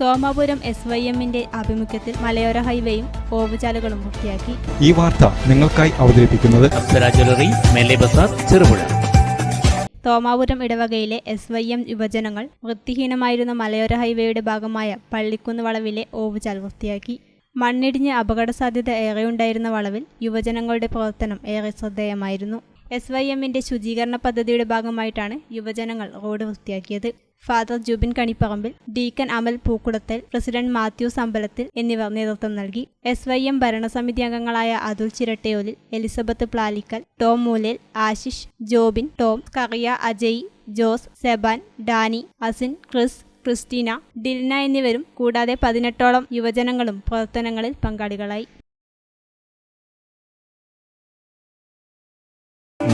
Thomapuram S Y എമ്മിന്റെ ആഭിമുഖ്യത്തിൽ മലയോര ഹൈവേയും ഓവുചാലുകളും പൂർത്തിയാക്കി. ഈ വാർത്ത നിങ്ങൾക്കായി അവതരിപ്പിക്കുന്നത് ചെറുപുഴ. തോമാപുരം ഇടവകയിലെ എസ് വൈ എം യുവജനങ്ങൾ വൃത്തിഹീനമായിരുന്ന മലയോര ഹൈവേയുടെ ഭാഗമായ പള്ളിക്കുന്ന് വളവിലെ ഓവുചാൽ വൃത്തിയാക്കി മണ്ണിടിഞ്ഞ് അപകട സാധ്യത ഏറെയുണ്ടായിരുന്ന വളവിൽ യുവജനങ്ങളുടെ പ്രവർത്തനം ഏറെ ശ്രദ്ധേയമായിരുന്നു. എസ് വൈ എമ്മിന്റെ ശുചീകരണ പദ്ധതിയുടെ ഭാഗമായിട്ടാണ് യുവജനങ്ങൾ road വൃത്തിയാക്കിയത് father Jubin Kanipparambil deacon Amal Pookkudathal president Mathew Sampalathil എന്നിവർ നേതൃത്വം നൽകി. എസ് വൈ എം ഭരണസമിതി അംഗങ്ങളായ Athul Chirattayolil Elizabeth Plalickal Tom Moolel Ashish Jobin Tom Kariya Ajay Jose Seban Danny Asin Chris Christina Dilna എന്നിവരും കൂടാതെ പതിനെട്ടോളം യുവജനങ്ങളും പ്രവർത്തനങ്ങളിൽ പങ്കാളികളായി.